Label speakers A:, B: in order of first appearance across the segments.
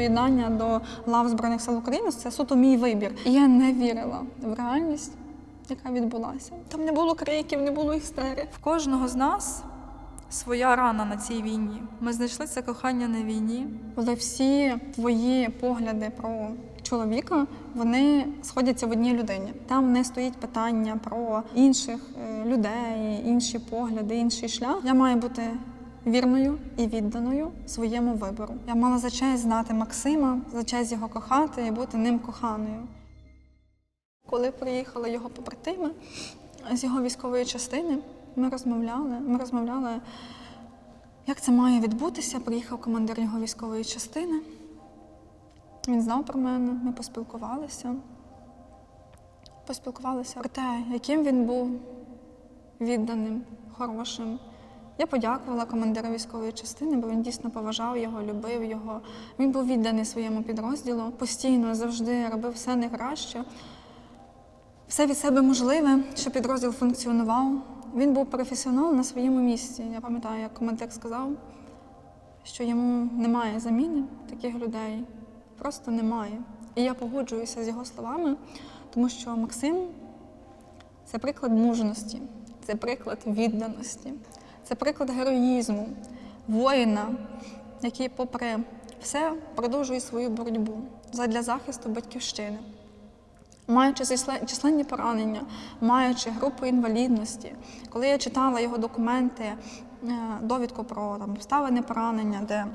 A: доєднання до лав Збройних сил України це суто мій вибір. І я не вірила в реальність, яка відбулася. Там не було криків, не було істери.
B: В кожного з нас своя рана на цій війні. Ми знайшли це кохання на війні.
A: Коли всі твої погляди про чоловіка вони сходяться в одній людині. Там не стоїть питання про інших е, людей, інші погляди, інший шлях. Я маю бути вірною і відданою своєму вибору. Я мала за честь знати Максима, за честь його кохати і бути ним коханою. Коли приїхали його побратими з його військової частини, ми розмовляли. Ми розмовляли, як це має відбутися. Приїхав командир його військової частини. Він знав про мене, ми поспілкувалися. Поспілкувалися про те, яким він був відданим, хорошим. Я подякувала командиру військової частини, бо він дійсно поважав його, любив його. Він був відданий своєму підрозділу, постійно завжди робив все найкраще, все від себе можливе, щоб підрозділ функціонував. Він був професіонал на своєму місці. Я пам'ятаю, як командир сказав, що йому немає заміни таких людей. Просто немає. І я погоджуюся з його словами, тому що Максим це приклад мужності, це приклад відданості, це приклад героїзму, воїна, який, попри все, продовжує свою боротьбу задля захисту батьківщини. Маючи численні поранення, маючи групу інвалідності, коли я читала його документи, е, довідку про там, обставини поранення, де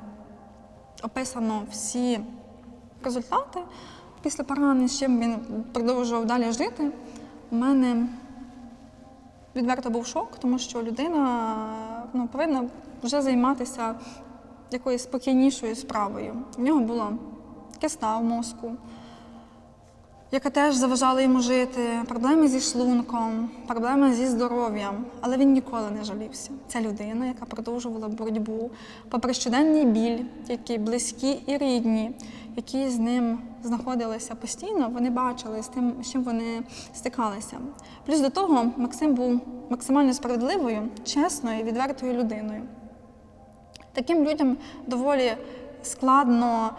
A: описано всі результати після поранень, з чим він продовжував далі жити, у мене відверто був шок, тому що людина ну, повинна вже займатися якоюсь спокійнішою справою. В нього була киста в мозку, яка теж заважала йому жити, проблеми зі шлунком, проблеми зі здоров'ям. Але він ніколи не жалівся. Це людина, яка продовжувала боротьбу, попри щоденний біль, які близькі і рідні, які з ним знаходилися постійно, вони бачили з тим, з чим вони стикалися. Плюс до того, Максим був максимально справедливою, чесною, відвертою людиною. Таким людям доволі складно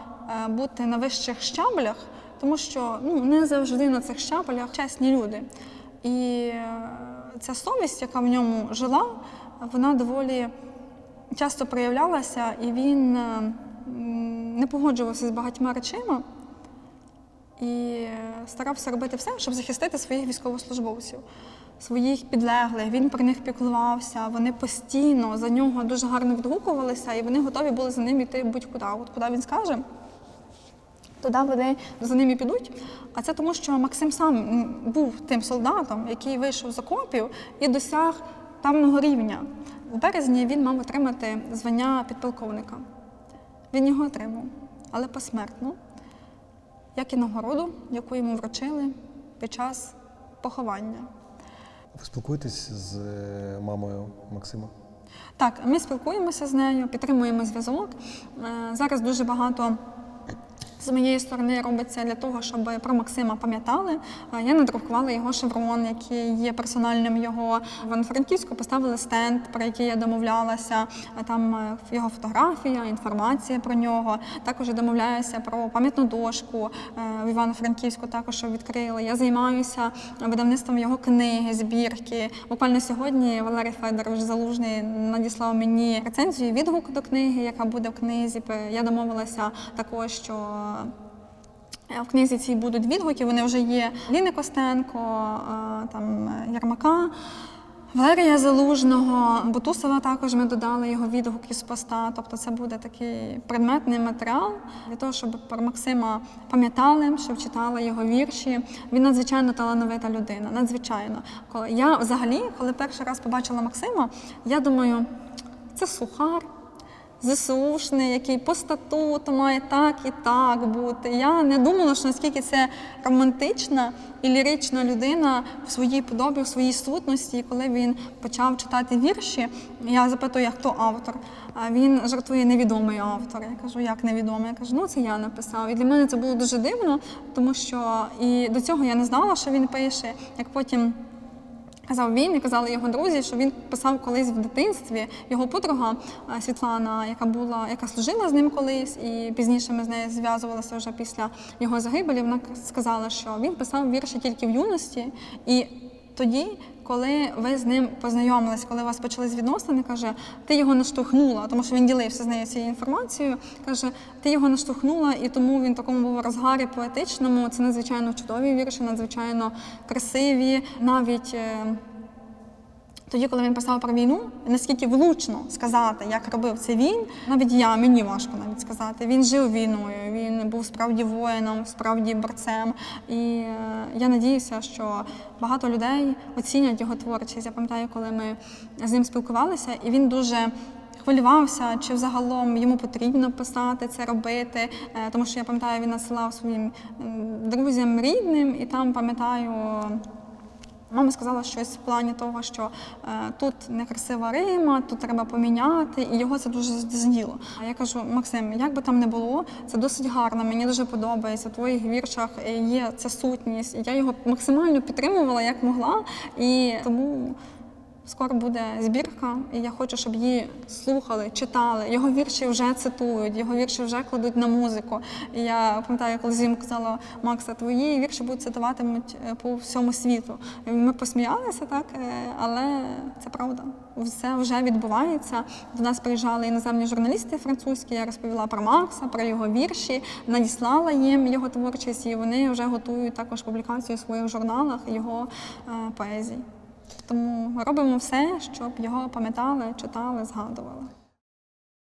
A: е, бути на вищих щаблях, тому що ну, не завжди на цих щаблях чесні люди. І е, ця совість, яка в ньому жила, вона доволі часто проявлялася, і він е, не погоджувався з багатьма речима і старався робити все, щоб захистити своїх військовослужбовців, своїх підлеглих. Він про них піклувався. Вони постійно за нього дуже гарно відгукувалися, і вони готові були за ним йти будь-куди. От куди він скаже, туди вони за ним і підуть. А це тому, що Максим сам був тим солдатом, який вийшов з окопів і досяг певного рівня. У березні він мав отримати звання підполковника. Він його отримав, але посмертно як і нагороду, яку йому вручили під час поховання.
C: Ви спілкуєтесь з е, мамою Максима?
A: Так, ми спілкуємося з нею, підтримуємо зв'язок. Е, Зараз дуже багато з моєї сторони робиться для того, щоб про Максима пам'ятали. Я надрукувала його шеврон, який є персональним його. В Івано-Франківську поставили стенд, про який я домовлялася. Там е, його фотографія, інформація про нього. Також домовляюся про пам'ятну дошку е, в Івано-Франківську, також відкрили. Я займаюся видавництвом його книги, збірки. Буквально сьогодні Валерій Федорович Залужний надіслав мені рецензію, відгук до книги, яка буде в книзі. Я домовилася також, що в книзі цій будуть відгуки, вони вже є Ліни Костенко, е, там е, Ярмака, Валерія Залужного, Бутусова також ми додали його відгук із поста. Тобто це буде такий предметний матеріал для того, щоб про Максима пам'ятали, щоб читали його вірші. Він надзвичайно талановита людина, надзвичайно. Я взагалі, коли перший раз побачила Максима, я думаю, це сухар. ЗСУшний, який по статуту має так і так бути. Я не думала, що наскільки це романтична і лірична людина в своїй подобі, в своїй сутності. І коли він почав читати вірші, я запитую, хто автор. А він жартує невідомий автор. Я кажу, як невідомий? Я кажу, ну це я написав. І для мене це було дуже дивно, тому що і до цього я не знала, що він пише. Як потім Казав він і казали його друзі, що він писав колись в дитинстві. Його подруга е, Світлана, яка була, яка служила з ним колись, і пізніше ми з нею зв'язувалися вже після його загибелі. Вона сказала, що він писав вірші тільки в юності, і тоді, коли ви з ним познайомились, коли у вас почались відносини, каже, ти його наштовхнула, тому що він ділився з нею цією інформацією. Каже, ти його наштовхнула, і тому він такому був розгарі поетичному. Це надзвичайно чудові вірші, надзвичайно красиві, навіть. Тоді, коли він писав про війну, наскільки влучно сказати, як робив це він, навіть я мені важко навіть сказати. Він жив війною, він був справді воїном, справді борцем. І е, я надіюся, що багато людей оцінять його творчість. Я пам'ятаю, коли ми з ним спілкувалися, і він дуже. Хвилювався, чи взагалом йому потрібно писати це робити, Е, тому що я пам'ятаю, він надсилав своїм друзям рідним, і там пам'ятаю, Мама сказала щось в плані того, що е, тут некрасива Рима, тут треба поміняти, і його це дуже заділо. А я кажу, Максим, як би там не було, це досить гарно, мені дуже подобається. В твоїх віршах є ця сутність. Я його максимально підтримувала як могла, і тому. Скоро буде збірка, і я хочу, щоб її слухали, читали. Його вірші вже цитують, його вірші вже кладуть на музику. І я пам'ятаю, коли зім казала Макса, твої вірші будуть цитуватимуть е, по всьому світу. Ми посміялися, так, е, але це правда. Все вже відбувається. До нас приїжджали іноземні журналісти французькі. Я розповіла про Макса, про його вірші, надіслала їм його творчість, і вони вже готують також публікацію у своїх журналах його е, поезій. Тому робимо все, щоб його пам'ятали, читали, згадували.